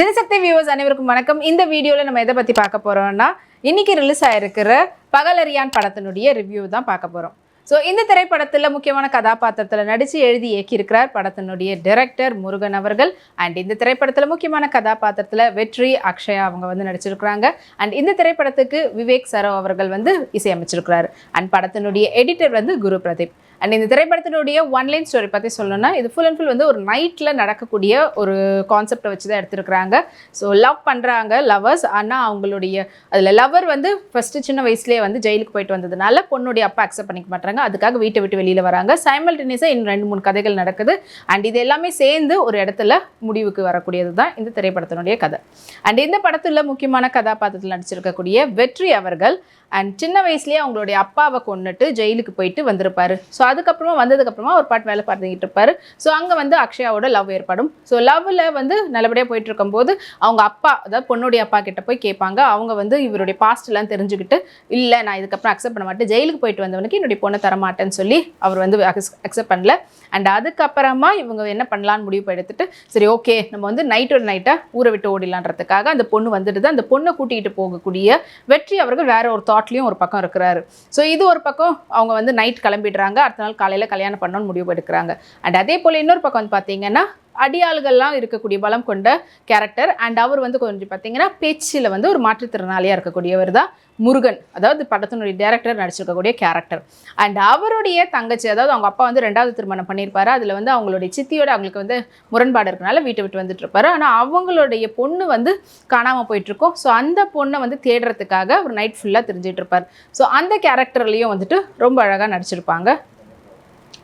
Dinasakthi viewers அனைவருக்கும் வணக்கம். இந்த வீடியோவில் நம்ம எதை பற்றி பார்க்க போகிறோம்னா இன்றைக்கி ரிலீஸ் ஆகிருக்கிற பகலரியான் படத்தினுடைய ரிவ்யூ தான் பார்க்க போகிறோம் ஸோ இந்த திரைப்படத்தில் முக்கியமான கதாபாத்திரத்தில் நடித்து எழுதி இயக்கியிருக்கிறார் படத்தினுடைய டைரக்டர் முருகன் அவர்கள். அண்ட் இந்த திரைப்படத்தில் முக்கியமான கதாபாத்திரத்தில் வெற்றி அக்ஷயா அவங்க வந்து நடிச்சிருக்கிறாங்க. அண்ட் இந்த திரைப்படத்துக்கு விவேக் சரோ அவர்கள் வந்து இசையமைச்சிருக்கிறார். அண்ட் படத்தினுடைய எடிட்டர் வந்து குரு பிரதீப். அண்ட் இந்த திரைப்படத்தினுடைய ஒன்லைன் ஸ்டோரி பற்றி சொல்லணும்னா இது ஃபுல் அண்ட் ஃபுல் வந்து ஒரு நைட்டில் நடக்கக்கூடிய ஒரு கான்செப்டை வச்சு தான் எடுத்திருக்கிறாங்க. ஸோ லவ் பண்ணுறாங்க லவர்ஸ் ஆனால் அவங்களுடைய அதில் லவர் வந்து ஃபஸ்ட்டு சின்ன வயசுலேயே வந்து ஜெயிலுக்கு போயிட்டு வந்ததுனால பொண்ணுடைய அப்பா அக்செப்ட் பண்ணிக்க மாட்டாங்க. அதுக்காக வீட்டை விட்டு வெளியில் வராங்க. சைமல்டேனியஸாக இன்னும் ரெண்டு மூணு கதைகள் நடக்குது. அண்ட் இது எல்லாமே சேர்ந்து ஒரு இடத்துல முடிவுக்கு வரக்கூடியது தான் இந்த திரைப்படத்தினுடைய கதை. அண்ட் இந்த படத்தில் முக்கியமான கதாபாத்திரத்தில் நடிச்சிருக்கக்கூடிய வெற்றி அவர்கள் அண்ட் சின்ன வயசுலேயே அவங்களுடைய அப்பாவை கொண்டுட்டு ஜெயிலுக்கு போயிட்டு வந்திருப்பாரு. ஸோ அதுக்கப்புறமா வந்ததுக்கப்புறமா ஒரு பாட்டு வேலை பார்த்துக்கிட்டு இருப்பாரு. ஸோ அங்கே வந்து அக்ஷயாவோட லவ் ஏற்படும். ஸோ லவ்வில் வந்து நல்லபடியாக போயிட்டு இருக்கும்போது அவங்க அப்பா அதாவது பொண்ணுடைய அப்பா கிட்ட போய் கேட்பாங்க. அவங்க வந்து இவருடைய பாஸ்ட்லாம் எல்லாம் தெரிஞ்சுக்கிட்டு இல்லை நான் இதுக்கப்புறம் அக்செப்ட் பண்ண மாட்டேன். ஜெயிலுக்கு போயிட்டு வந்தவனுக்கு என்னுடைய பொண்ணை தரமாட்டேன்னு சொல்லி அவர் வந்து அக்செப்ட் பண்ணல. அண்ட் அதுக்கப்புறமா இவங்க என்ன பண்ணலான்னு முடிவு எடுத்துட்டு சரி ஓகே நம்ம வந்து நைட்டோட நைட்டாக ஊரை விட்டு ஓடிலான்றதுக்காக அந்த பொண்ணு வந்துடுது. அந்த பொண்ணை கூட்டிகிட்டு போகக்கூடிய வெற்றி அவர்கள் வேற ஒரு தாட்லேயும் ஒரு பக்கம் இருக்கிறாரு. ஸோ இது ஒரு பக்கம் அவங்க வந்து நைட் கிளம்பிடுறாங்க. அடுத்த நாள் காலையில் கல்யாணம் பண்ணணும்னு முடிவு எடுக்கிறாங்க. அண்ட் அதே போல் இன்னொரு பக்கம் வந்து பார்த்தீங்கன்னா அடியாள்கள்லாம் இருக்கக்கூடிய பலம் கொண்ட கேரக்டர் அண்ட் அவர் வந்து கொஞ்சம் பார்த்தீங்கன்னா பேச்சில் வந்து ஒரு மாற்றுத்திறனாளியாக இருக்கக்கூடியவர் தான் முருகன். அதாவது படத்தினுடைய டேரக்டர் நடிச்சிருக்கக்கூடிய கேரக்டர் அண்ட் அவருடைய தங்கச்சி அதாவது அவங்க அப்பா வந்து ரெண்டாவது திருமணம் பண்ணியிருப்பாரு. அதில் வந்து அவங்களுடைய சித்தியோட அவங்களுக்கு வந்து முரண்பாடு இருக்கனால வீட்டை விட்டு வந்துட்டு இருப்பாரு. ஆனால் அவங்களுடைய பொண்ணு வந்து காணாமல் போயிட்டுருக்கோம். ஸோ அந்த பொண்ணை வந்து தேடுறதுக்காக ஒரு நைட் ஃபுல்லாக தெரிஞ்சிட்டு இருப்பார். ஸோ அந்த கேரக்டர்லேயும் வந்துட்டு ரொம்ப அழகாக நடிச்சிருப்பாங்க.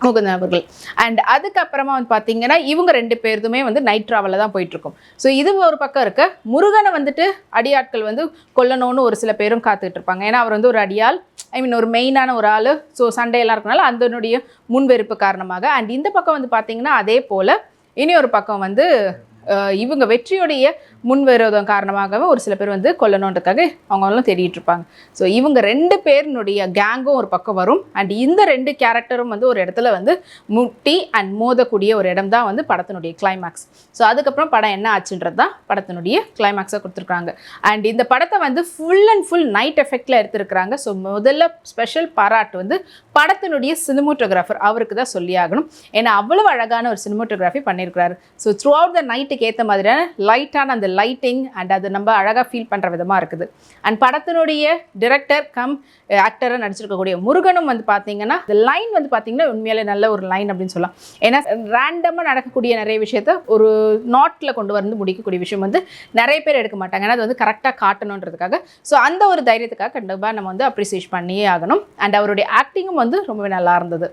முகுந்தன் அவர்கள். அண்ட் அதுக்கப்புறமா வந்து பார்த்தீங்கன்னா இவங்க ரெண்டு பேருதுமே வந்து நைட் ட்ராவலில் தான் போயிட்டுருக்கும். ஸோ இது ஒரு பக்கம் இருக்க. முருகனை வந்துட்டு அடியாட்கள் வந்து கொல்லணும்னு ஒரு சில பேரும் காத்துக்கிட்டு இருப்பாங்க. ஏன்னா அவர் வந்து ஒரு அடியால் ஐ மீன் ஒரு மெயினான ஒரு ஆள். ஸோ சண்டையெல்லாம் இருக்கனால அதனுடைய முன்வெறுப்பு காரணமாக. அண்ட் இந்த பக்கம் வந்து பார்த்தீங்கன்னா அதே போல் இனி ஒரு பக்கம் வந்து இவங்க வெற்றியுடைய முன்விரோதம் காரணமாகவே ஒரு சில பேர் வந்து கொல்லணுன்றதுக்காக அவங்களும் தேடிட்டு இருப்பாங்க. ஸோ இவங்க ரெண்டு பேரினுடைய கேங்கும் ஒரு பக்கம் வரும். அண்ட் இந்த ரெண்டு கேரக்டரும் வந்து ஒரு இடத்துல வந்து முட்டி அண்ட் மோதக்கூடிய ஒரு இடம் தான் வந்து படத்தினுடைய கிளைமேக்ஸ் ஸோ அதுக்கப்புறம் படம் என்ன ஆச்சுன்றது தான் படத்தினுடைய கிளைமேக்ஸாக கொடுத்துருக்காங்க. அண்ட் இந்த படத்தை வந்து ஃபுல் அண்ட் ஃபுல் நைட் எஃபெக்டில் எடுத்திருக்கிறாங்க. ஸோ முதல்ல ஸ்பெஷல் பாராட்டு வந்து படத்தினுடைய சினிமோட்டோகிராஃபர் அவருக்கு தான் சொல்லி ஆகணும் ஏன்னா அவ்வளவு அழகான ஒரு சினிமோட்டோகிராஃபி பண்ணியிருக்கிறாரு. ஸோ த்ரூ அவுட் த நைட்டுக்கு ஏற்ற மாதிரியான லைட்டான அந்த லைட்டிங் அண்ட் அது நம்ம அழகாக ஃபீல் பண்ணுற விதமாக இருக்குது. அண்ட் படத்தினுடைய டிரெக்டர் கம் ஆக்டராக நடிச்சிருக்கக்கூடிய முருகனும் வந்து பார்த்தீங்கன்னா இந்த லைன் வந்து பார்த்தீங்கன்னா உண்மையிலே நல்ல ஒரு லைன் அப்படின்னு சொல்லலாம். ஏன்னா ரேண்டமாக நடக்கக்கூடிய நிறைய விஷயத்த ஒரு நாட்டில் கொண்டு வந்து முடிக்கக்கூடிய விஷயம் வந்து நிறைய பேர் எடுக்க மாட்டாங்க. ஏன்னா அது வந்து கரெக்டாக காட்டணுன்றதுக்காக. ஸோ அந்த ஒரு தைரியத்துக்காக கண்டிப்பாக நம்ம வந்து அப்ரிசியேட் பண்ணியே ஆகணும். அண்ட் அவருடைய ஆக்டிங்கும் வந்து ரொம்பவே நல்லா இருந்தது.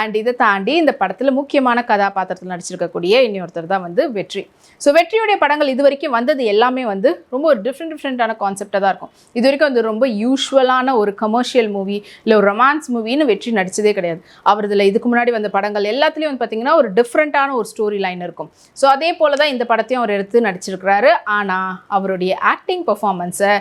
அண்ட் இதை தாண்டி இந்த படத்தில் முக்கியமான கதாபாத்திரத்தில் நடிச்சிருக்கக்கூடிய இன்னொருத்தர் தான் வந்து வெற்றி. ஸோ வெற்றியுடைய படங்கள் இது வரைக்கும் வந்தது எல்லாமே வந்து ரொம்ப ஒரு டிஃப்ரெண்ட் டிஃப்ரெண்ட்டான கான்செப்டாக தான் இருக்கும். இது வரைக்கும் வந்து ரொம்ப யூஸ்வலான ஒரு கமர்ஷியல் மூவி இல்லை ஒரு ரொமான்ஸ் மூவின்னு வெற்றி நடிச்சதே கிடையாது. அவர் இதில் இதுக்கு முன்னாடி வந்த படங்கள் எல்லாத்துலேயும் வந்து பார்த்தீங்கன்னா ஒரு டிஃப்ரெண்ட்டான ஒரு ஸ்டோரி லைன் இருக்கும். ஸோ அதே போல தான் இந்த படத்தையும் அவர் எடுத்து நடிச்சிருக்கிறாரு. ஆனால் அவருடைய ஆக்டிங் பர்ஃபார்மன்ஸை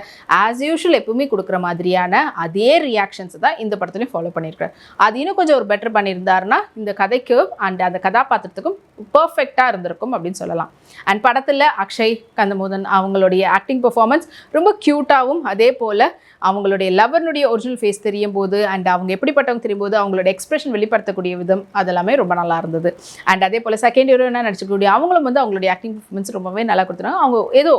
ஆஸ் யூஷுவல் எப்பவுமே கொடுக்குற மாதிரியான அதே ரியாக்ஷன்ஸை தான் இந்த படத்துலையும் ஃபாலோ பண்ணியிருக்காரு அது இன்னும் கொஞ்சம் ஒரு பெட்டர் பண்ணியிருந்தாருன்னா இந்த கதைக்கு அண்ட் அந்த கதாபாத்திரத்துக்கும் பர்ஃபெக்டாக இருந்திருக்கும் அப்படின்னு சொல்லலாம். அண்ட் படத்தில் அக்ஷய் கந்தமோதன் அவங்களுடைய ஆக்டிங் பெர்ஃபார்மன்ஸ் ரொம்ப க்யூட்டாகவும் அதே போல் அவங்களுடைய லவர்னுடைய ஒரிஜினல் ஃபேஸ் தெரியும் போது அண்ட் அவங்க எப்படிப்பட்டவங்க தெரியும் போது அவங்களோட எக்ஸ்பிரஷன் வெளிப்படுத்தக்கூடிய விதம் அதெல்லாமே ரொம்ப நல்லா இருந்தது. அண்ட் அதே போல் செகண்ட் ஹீரோயினாக நடிச்சக்கூடிய அவங்களும் வந்து அவங்களுடைய ஆக்டிங் பெர்ஃபார்மன்ஸ் ரொம்பவே நல்லா கொடுத்துருக்காங்க. அவங்க ஏதோ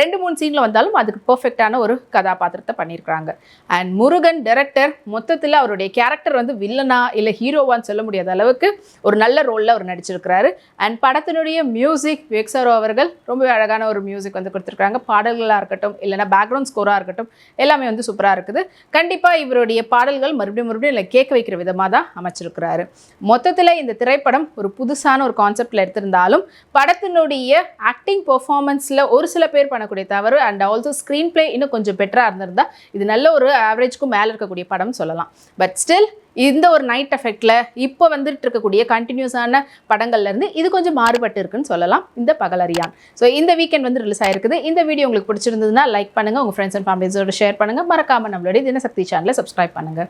ரெண்டு மூணு சீனில் வந்தாலும் அதுக்கு பர்ஃபெக்டான ஒரு கதாபாத்திரத்தை பண்ணியிருக்கிறாங்க. அண்ட் முருகன் டைரக்டர் மொத்தத்தில் அவருடைய கேரக்டர் வந்து வில்லனா இல்லை ஹீரோவான்னு சொல்ல முடியாத அளவுக்கு ஒரு நல்ல ரோலில் அவர் நடிச்சிருக்கிறாரு. அண்ட் படத்தினுடைய மியூசிக் விக்ஸரோ அவர்கள் ரொம்பவே அழகான ஒரு மியூசிக் வந்து கொடுத்துருக்காங்க பாடல்களாக இருக்கட்டும் இல்லைனா பேக்ரவுண்ட் ஸ்கோராக இருக்கட்டும் எல்லாமே வந்து சூப்பராக இருக்குது. கண்டிப்பாக இவருடைய பாடல்கள் மறுபடியும் மறுபடியும் இல்லை கேட்க வைக்கிற விதமாக தான் அமைச்சிருக்கிறாரு. மொத்தத்தில் இந்த திரைப்படம் ஒரு புதுசான ஒரு கான்செப்டில் எடுத்திருந்தாலும் படத்தினுடைய ஆக்டிங் பெர்ஃபார்மன்ஸில் ஒரு சில பேர் பண்ணக்கூடிய தவறு அண்ட் ஆல்சோ ஸ்க்ரீன் பிளே இன்னும் கொஞ்சம் பெட்டராக இருந்திருந்தா இது நல்ல ஒரு ஆவரேஜ்க்கும் மேலே இருக்கக்கூடிய படம் சொல்லலாம். பட் ஸ்டில் இந்த ஒரு நைட் எஃபெக்டில் இப்போ வந்துட்டு இருக்கக்கூடிய கண்டினியூஸான படங்கள்லேருந்து இது கொஞ்சம் மாறுபட்டு இருக்குன்னு சொல்லலாம். இந்த பகலரியான் ஸோ இந்த வீக்கெண்ட் வந்து ரிலீஸ் ஆயிருக்குது. இந்த வீடியோ உங்களுக்கு பிடிச்சிருந்ததுன்னா லைக் பண்ணுங்க. உங்க ஃப்ரெண்ட்ஸ் அண்ட் ஃபேமிலிஸோட ஷேர் பண்ணுங்கள் மறக்காம நம்மளுடைய தினசக்தி சேனலை சப்ஸ்கிரைப் பண்ணுங்க.